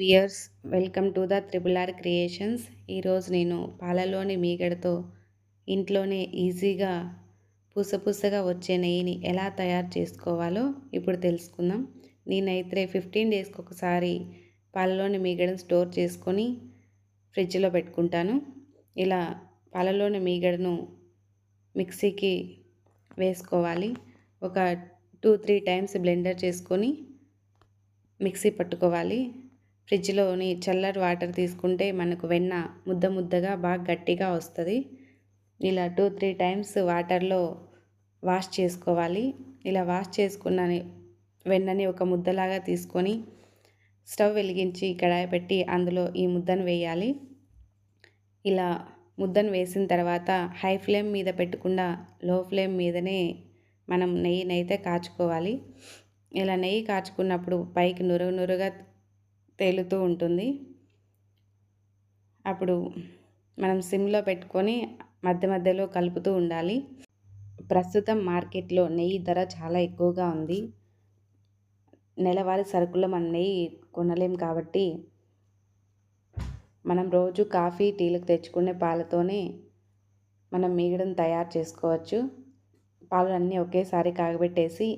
Viewers welcome to the triple R creations ఈరోజు నేను పాలలోని మీగడతో ఇంట్లోనే ఈజీగా పూసపూసగా వచ్చే నెయ్యిని ఎలా తయారు చేసుకోవాలో ఇప్పుడు తెలుసుకుందాం. నేనైతే ఫిఫ్టీన్ డేస్కి ఒకసారి పాలలోని మీగడను స్టోర్ చేసుకొని ఫ్రిడ్జ్లో పెట్టుకుంటాను. ఇలా పాలలోని మీగడను మిక్సీకి వేసుకోవాలి. ఒక టూ త్రీ టైమ్స్ బ్లెండర్ చేసుకొని మిక్సీ పట్టుకోవాలి. ఫ్రిడ్జ్లోని చల్లటి వాటర్ తీసుకుంటే మనకు వెన్న ముద్ద ముద్దగా బాగా గట్టిగా వస్తుంది. ఇలా టూ త్రీ టైమ్స్ వాటర్లో వాష్ చేసుకోవాలి. ఇలా వాష్ చేసుకున్న వెన్నని ఒక ముద్దలాగా తీసుకొని స్టవ్ వెలిగించి కడాయి పెట్టి అందులో ఈ ముద్దను వేయాలి. ఇలా ముద్దను వేసిన తర్వాత హై ఫ్లేమ్ మీద పెట్టకుండా లో ఫ్లేమ్ మీదనే మనం నెయ్యినైతే కాచుకోవాలి. ఇలా నెయ్యి కాచుకున్నప్పుడు పైకి నురుగు నురుగా తేలుతూ ఉంటుంది. అప్పుడు మనం సిమ్లో పెట్టుకొని మధ్య మధ్యలో కలుపుతూ ఉండాలి. ప్రస్తుతం మార్కెట్లో నెయ్యి ధర చాలా ఎక్కువగా ఉంది. నెలవారీ సరుకుల్లో మనం నెయ్యి కొనలేం కాబట్టి మనం రోజు కాఫీ టీలకు తెచ్చుకునే పాలతోనే మనం మీగడను తయారు చేసుకోవచ్చు. పాలు అన్నీ ఒకేసారి కాగబెట్టేసి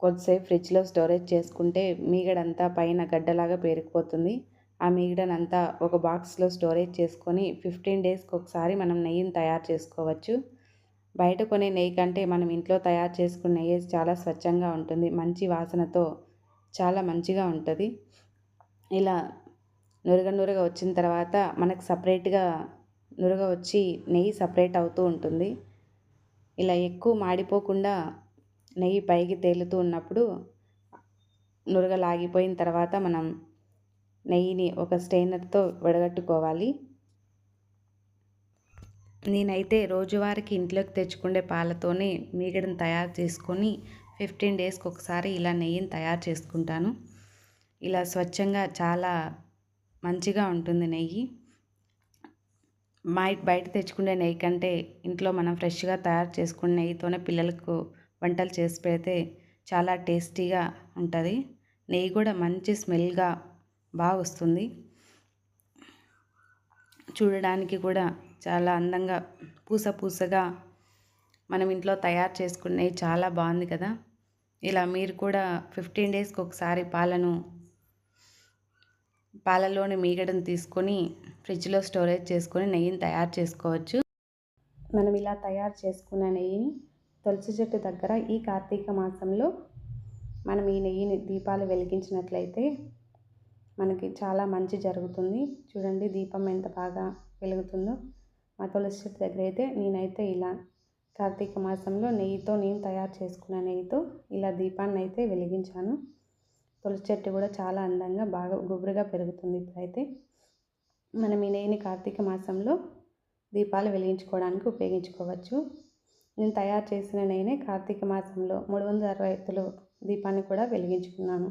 కొద్దిసేపు ఫ్రిడ్జ్లో స్టోరేజ్ చేసుకుంటే మీగడంతా పైన గడ్డలాగా పేరుకుపోతుంది. ఆ మీగడనంతా ఒక బాక్స్లో స్టోరేజ్ చేసుకొని ఫిఫ్టీన్ డేస్కి ఒకసారి మనం నెయ్యిని తయారు చేసుకోవచ్చు. బయట కొనే నెయ్యి కంటే మనం ఇంట్లో తయారు చేసుకునే నెయ్యి చాలా స్వచ్ఛంగా ఉంటుంది. మంచి వాసనతో చాలా మంచిగా ఉంటుంది. ఇలా నురగ నురగ వచ్చిన తర్వాత మనకు సపరేట్గా నురగ వచ్చి నెయ్యి సపరేట్ అవుతూ ఉంటుంది. ఇలా ఎక్కువ మాడిపోకుండా నెయ్యి పైకి తేలుతూ ఉన్నప్పుడు నురగలాగిపోయిన తర్వాత మనం నెయ్యిని ఒక స్టెయినర్తో వడగట్టుకోవాలి. నేనైతే రోజువారికి ఇంట్లోకి తెచ్చుకునే పాలతోనే మీగడను తయారు చేసుకొని ఫిఫ్టీన్ డేస్కి ఒకసారి ఇలా నెయ్యిని తయారు చేసుకుంటాను. ఇలా స్వచ్ఛంగా చాలా మంచిగా ఉంటుంది నెయ్యి. బయట బయట తెచ్చుకునే నెయ్యి కంటే ఇంట్లో మనం ఫ్రెష్గా తయారు చేసుకునే నెయ్యితోనే పిల్లలకు వంటలు చేసి పెడితే చాలా టేస్టీగా ఉంటుంది. నెయ్యి కూడా మంచి స్మెల్గా బాగా వస్తుంది. చూడడానికి కూడా చాలా అందంగా పూస పూసగా మనం ఇంట్లో తయారు చేసుకునే చాలా బాగుంది కదా. ఇలా మీరు కూడా ఫిఫ్టీన్ డేస్కి ఒకసారి పాలను పాలలోని మీగడను తీసుకొని ఫ్రిడ్జ్లో స్టోరేజ్ చేసుకొని నెయ్యిని తయారు చేసుకోవచ్చు. మనం ఇలా తయారు చేసుకున్న నెయ్యిని తులసి చెట్టు దగ్గర ఈ కార్తీక మాసంలో మనం ఈ నెయ్యిని దీపాలు వెలిగించినట్లయితే మనకి చాలా మంచి జరుగుతుంది. చూడండి దీపం ఎంత బాగా వెలుగుతుందో. మా తులసి చెట్టు దగ్గర అయితే నేనైతే ఇలా కార్తీక మాసంలో నెయ్యితో నేను తయారు చేసుకున్న నెయ్యితో ఇలా దీపాన్ని అయితే వెలిగించాను. తులసి చెట్టు కూడా చాలా అందంగా బాగా గుబురుగా పెరుగుతుంది ఇప్పుడైతే. మనం ఈ నెయ్యిని కార్తీక మాసంలో దీపాలు వెలిగించుకోవడానికి ఉపయోగించుకోవచ్చు. నేను తయారు చేసిన నేనే కార్తీక మాసంలో మూడు వందల అరవై ఐదులో దీపాన్ని కూడా వెలిగించుకున్నాను.